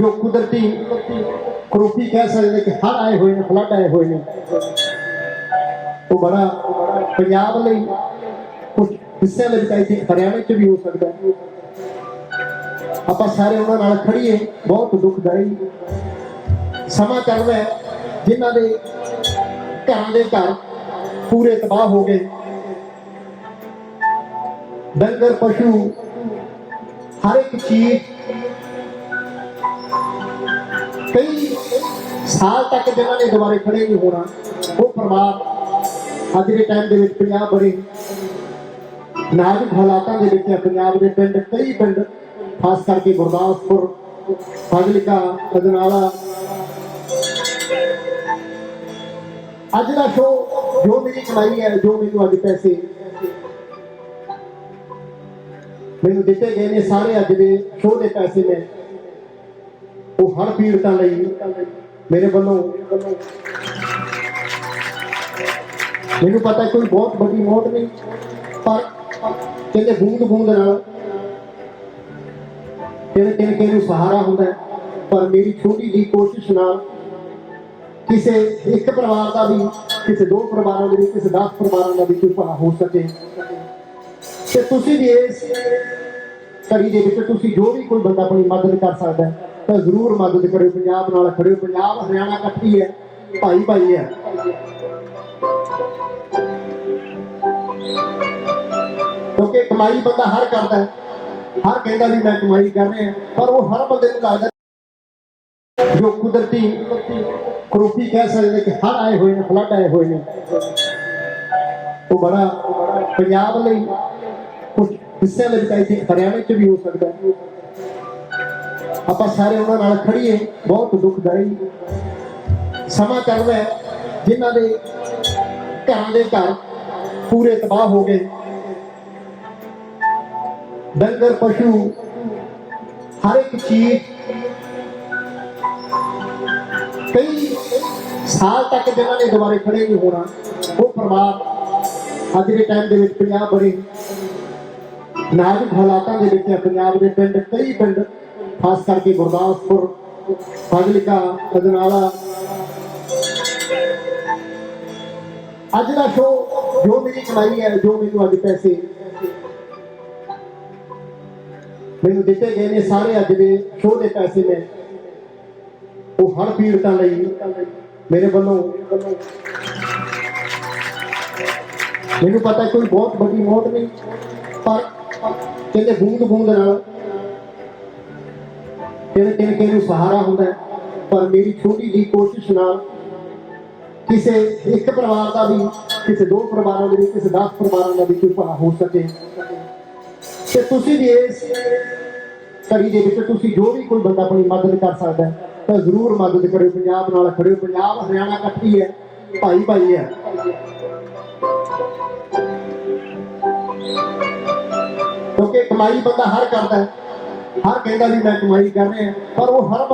ਜੋ ਕੁਦਰਤੀ ਕਰੋਪੀ ਕਹਿ ਸਕਦੇ ਕਿ ਹਰ ਆਏ ਹੋਏ ਨੇ ਫਲੱਡ ਆਏ ਹੋਏ ਨੇ। ਉਹ ਬੜਾ ਪੰਜਾਬ ਲਈ ਕੁਝ ਹਿੱਸਿਆਂ ਦੇ ਵਿੱਚ ਆਈ ਥਿੰਕ ਹਰਿਆਣੇ 'ਚ ਵੀ ਹੋ ਸਕਦਾ ਹੈ। ਆਪਾਂ ਸਾਰੇ ਉਹਨਾਂ ਨਾਲ ਖੜੀਏ ਬਹੁਤ ਦੁਖਦਾਈ ਸਮਾਂ ਚੱਲਦਾ ਰਿਹਾ ਹੈ, ਜਿਨ੍ਹਾਂ ਦੇ ਘਰਾਂ ਦੇ ਘਰ ਪੂਰੇ ਤਬਾਹ ਹੋ ਗਏ। ਡੰਗਰ ਪਸ਼ੂ ਹਰ ਇੱਕ ਚੀਜ਼ ਕਈ ਸਾਲ ਤੱਕ ਜਿਨ੍ਹਾਂ ਨੇ ਦੁਬਾਰੇ ਖੜੇ ਨਹੀਂ ਹੋਣਾ। ਉਹ ਪਰਿਵਾਰ ਅੱਜ ਦੇ ਟਾਈਮ ਦੇ ਵਿੱਚ ਪੰਜਾਬ ਬੜੇ ਨਾਜ਼ੁਕ ਹਾਲਾਤਾਂ ਦੇ ਵਿੱਚ ਪੰਜਾਬ ਦੇ ਪਿੰਡ, ਕਈ ਪਿੰਡ ਖਾਸ ਕਰਕੇ ਗੁਰਦਾਸਪੁਰ, ਫਾਜ਼ਿਲਕਾ ਅਜਨਾਲਾ ਅੱਜ ਦਾ ਸ਼ੋਅ ਜੋ ਮੇਰੀ ਕਮਾਈ ਹੈ, ਜੋ ਮੈਨੂੰ ਅੱਜ ਪੈਸੇ ਮੈਨੂੰ ਦਿੱਤੇ ਗਏ ਨੇ, ਸਾਰੇ ਅੱਜ ਦੇ ਸ਼ੋਅ ਦੇ ਪੈਸੇ ਨੇ ਉਹ ਹਰ ਪੀੜਤਾਂ ਲਈ ਮੇਰੇ ਵੱਲੋਂ ਮੈਨੂੰ ਪਤਾ ਕੋਈ ਬਹੁਤ ਵੱਡੀ ਮੌਤ ਨਹੀਂ, ਪਰ ਕਹਿੰਦੇ ਬੂੰਦ ਬੂੰਦ ਨਾਲ ਕਹਿੰਦੇ ਤਿਨਕੇ ਨੂੰ ਸਹਾਰਾ ਹੁੰਦਾ ਪਰ ਮੇਰੀ ਛੋਟੀ ਜੀ ਕੋਸ਼ਿਸ਼ ਨਾਲ ਕਿਸੇ ਇੱਕ ਪਰਿਵਾਰ ਦਾ ਵੀ, ਕਿਸੇ ਦੋ ਪਰਿਵਾਰਾਂ ਦੇ ਵੀ, ਕਿਸੇ 10 ਪਰਿਵਾਰਾਂ ਦਾ ਵੀ ਕੋਈ ਭਲਾ ਹੋ ਸਕੇ। ਤੇ ਤੁਸੀਂ ਵੀ ਇਸ ਘੜੀ ਦੇ ਵਿੱਚ ਤੁਸੀਂ ਜੋ ਵੀ ਕੋਈ ਬੰਦਾ ਆਪਣੀ ਮਦਦ ਕਰ ਸਕਦਾ ਤਾਂ ਜ਼ਰੂਰ ਮਦਦ ਕਰਿਓ। ਪੰਜਾਬ ਨਾਲ ਖੜਿਓ। ਪੰਜਾਬ, ਹਰਿਆਣਾ ਇਕੱਠੀ ਹੈ ਭਾਈ ਭਾਈ ਹੈ। ਕਿਉਂਕਿ ਕਮਾਈ ਬੰਦਾ ਹਰ ਕਰਦਾ ਹੈ। ਹਰ ਕਹਿੰਦਾ ਵੀ ਮੈਂ ਕਮਾਈ ਕਰ ਰਿਹਾ ਪਰ ਉਹ ਹਰ ਬੰਦੇ ਨੂੰ ਲੱਗਦਾ ਜੋ ਕੁਦਰਤੀ ਕਰੋਪੀ ਕਹਿ ਸਕਦੇ ਕਿ ਹਰ ਆਏ ਹੋਏ ਨੇ, ਫਲੱਡ ਆਏ ਹੋਏ ਨੇ। ਉਹ ਬੜਾ ਪੰਜਾਬ ਲਈ ਹਿੱਸਿਆਂ ਦੇ ਵਿੱਚ ਆਈ ਥਿੰਕ ਹਰਿਆਣੇ 'ਚ ਵੀ ਹੋ ਸਕਦਾ ਆਪਾਂ ਸਾਰੇ ਉਹਨਾਂ ਨਾਲ ਖੜੀਏ ਬਹੁਤ ਦੁਖਦਾਈ ਸਮਾਂ ਚੱਲਦਾ ਰਿਹਾ ਹੈ, ਜਿਨ੍ਹਾਂ ਦੇ ਘਰਾਂ ਦੇ ਘਰ ਪੂਰੇ ਤਬਾਹ ਹੋ ਗਏ। ਡੰਗਰ ਪਸ਼ੂ ਹਰ ਇੱਕ ਚੀਜ਼ ਕਈ ਸਾਲ ਤੱਕ ਜਿਨ੍ਹਾਂ ਨੇ ਦੁਬਾਰੇ ਖੜੇ ਨਹੀਂ ਹੋਣਾ ਉਹ ਪਰਿਵਾਰ ਅੱਜ ਦੇ ਟਾਈਮ ਦੇ ਵਿੱਚ ਪੰਜਾਬ ਬੜੇ ਨਾਜ਼ੁਕ ਹਾਲਾਤਾਂ ਦੇ ਵਿੱਚ ਹੈ ਪੰਜਾਬ ਦੇ ਪਿੰਡ, ਕਈ ਪਿੰਡ, ਖਾਸ ਕਰਕੇ ਗੁਰਦਾਸਪੁਰ, ਫਾਜ਼ਿਲਕਾ ਅਜਨਾਲਾ ਅੱਜ ਦਾ ਸ਼ੋਅ ਜੋ ਮੇਰੀ ਕਮਾਈ ਹੈ, ਜੋ ਮੈਨੂੰ ਅੱਜ ਪੈਸੇ ਮੈਨੂੰ ਦਿੱਤੇ ਗਏ ਨੇ, ਸਾਰੇ ਅੱਜ ਦੇ ਸ਼ੋਅ ਦੇ ਪੈਸੇ ਨੇ ਉਹ ਹਰ ਪੀੜਤਾਂ ਲਈ ਮੇਰੇ ਵੱਲੋਂ ਮੈਨੂੰ ਪਤਾ ਕੋਈ ਬਹੁਤ ਵੱਡੀ ਮੌਤ ਨਹੀਂ, ਪਰ ਕਹਿੰਦੇ ਬੂੰਦ ਬੂੰਦ ਨਾਲ। ਕਹਿੰਦੇ ਤਿਨਕੇ ਨੂੰ ਸਹਾਰਾ ਹੁੰਦਾ ਪਰ ਮੇਰੀ ਛੋਟੀ ਜੀ ਕੋਸ਼ਿਸ਼ ਨਾਲ ਕਿਸੇ ਇੱਕ ਪਰਿਵਾਰ ਦਾ ਵੀ, ਕਿਸੇ ਦੋ ਪਰਿਵਾਰਾਂ ਦੇ ਵੀ, ਕਿਸੇ 10 ਪਰਿਵਾਰਾਂ ਦਾ ਵੀ ਕੋਈ ਭਲਾ ਹੋ ਸਕੇ। ਤੇ ਤੁਸੀਂ ਵੀ ਇਸ ਕੜੀ ਦੇ ਵਿੱਚ ਤੁਸੀਂ ਜੋ ਵੀ ਕੋਈ ਬੰਦਾ ਆਪਣੀ ਮਦਦ ਕਰ ਸਕਦਾ ਤਾਂ ਜ਼ਰੂਰ ਮਦਦ ਕਰਿਓ। ਪੰਜਾਬ ਨਾਲ ਖੜਿਓ। ਪੰਜਾਬ ਹਰਿਆਣਾ ਇਕੱਠੀ ਹੈ ਭਾਈ ਭਾਈ ਹੈ। ਕਮਾਈ ਬੰਦਾ ਹਰ ਕਰਦਾ ਹਰ ਕਹਿੰਦਾ ਵੀ ਮੈਂ ਕਮਾਈ ਕਰ ਰਿਹਾ ਪਰ ਉਹ ਹਰ